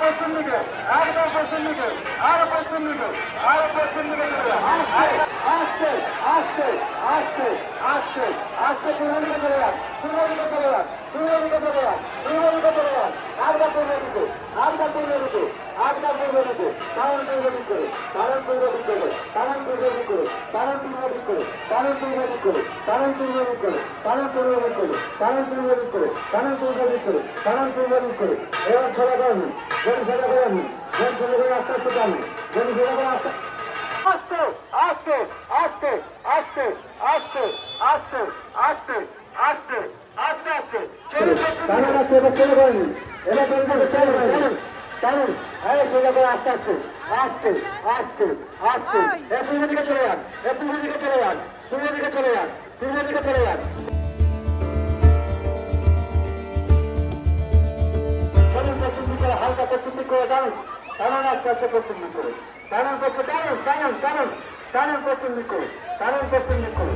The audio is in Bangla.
পশ্চিম দিকে একদম পশ্চিম দিকে আর পশ্চিম দিকে আর পশ্চিম দিকে আসছে আসছে আসছে আসছে আসছে পূর্ব দিকে চলে যান করে কারণ পূর্ব দিক করে কারণ পূর্ব দিক করে কারণ পূর্ব দিক করে কারণ পূর্ব দিক করে কারণ পূর্ব দিক করে কারণ পূর্ব দিক করে কারণ পূর্ব দিক করে এবার ছেড়ে করেন যদি ছেড়ে করেন যদি ছেড়ে করে আস্তে আস্তে টানুন যদি ছেড়ে করে আস্তে আস্তে আস্তে আস্তে আস্তে আস্তে আস্তে আস্তে আস্তে আস্তে আস্তে কারণ আছে এটা ছেড়ে করেনি এটা ছেড়ে করে কারণ এই ছেড়ে করে আস্তে আস্তে আস্তে আস্তে আস্তে। এ পূর্ব দিকে চলে যান এ পূর্ব দিকে চলে যান পূর্ব দিকে চলে যান পূর্ব দিকে চলে যান। চলুন পশ্চিম দিকে হালকা পশ্চিম দিক করে দাঁড়ান কারণ আস্তে আস্তে পশ্চিম দিক করে। কারণ পশ্চিম কারণ কারণ কারণ কারণ পশ্চিম দিক করে কারণ পশ্চিম দিক করে